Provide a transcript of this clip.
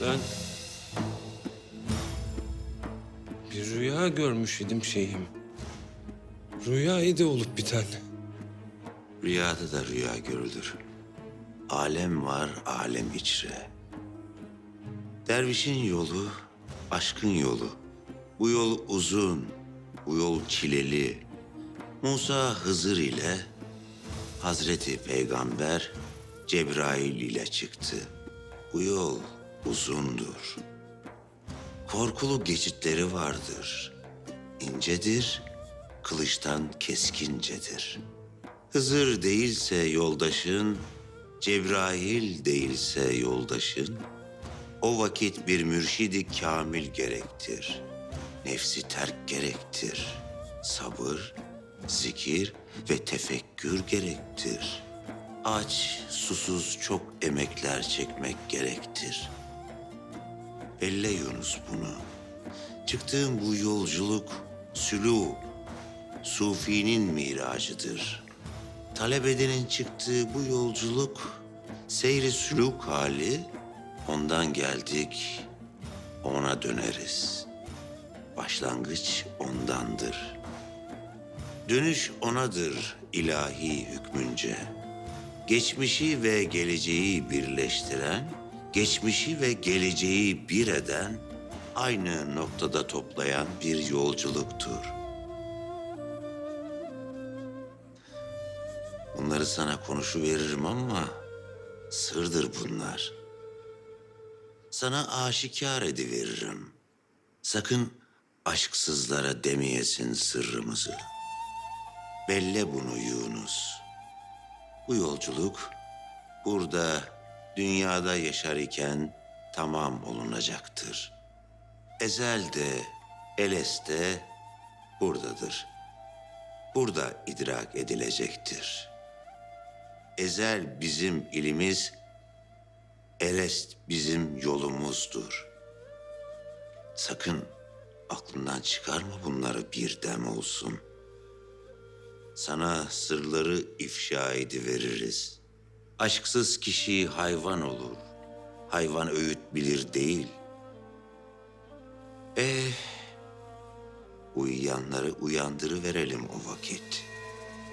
Ben... Bir rüya görmüş idim şeyim. Rüyaydı olup biten. Rüyada da rüya görülür. Alem var, alem içre. Dervişin yolu, aşkın yolu. Bu yol uzun, bu yol çileli. Musa Hızır ile Hazreti Peygamber Cebrail ile çıktı. Bu yol uzundur. Korkulu geçitleri vardır. İncedir, kılıçtan keskincedir. Hızır değilse yoldaşın, Cebrail değilse yoldaşın, o vakit bir mürşidi kamil gerektir. Nefsi terk gerektir. Sabır, zikir ve tefekkür gerektir. Aç, susuz çok emekler çekmek gerektir. Elle Yunus bunu. Çıktığım bu yolculuk sülûk, Sufi'nin miracıdır. Talebedenin çıktığı bu yolculuk seyri sülûk hali ondan geldik ona döneriz. Başlangıç ondandır. Dönüş onadır ilahi hükmünce. Geçmişi ve geleceği birleştiren, geçmişi ve geleceği bir eden, aynı noktada toplayan bir yolculuktur. Bunları sana konuşu veririm ama sırdır bunlar. Sana aşikar ediveririm. Sakın aşksızlara demeyesin sırrımızı. Belle bunu Yunus. Bu yolculuk burada dünyada yaşar iken tamam olunacaktır. Ezel'de, Eles'te buradadır. Burada idrak edilecektir. Ezel bizim ilimiz, Elest bizim yolumuzdur. Sakın aklından çıkarma bunları bir dem olsun. Sana sırları ifşa ediveririz. Aşksız kişi hayvan olur. Hayvan öğüt bilir değil. Eh, uyuyanları uyandırıverelim o vakit.''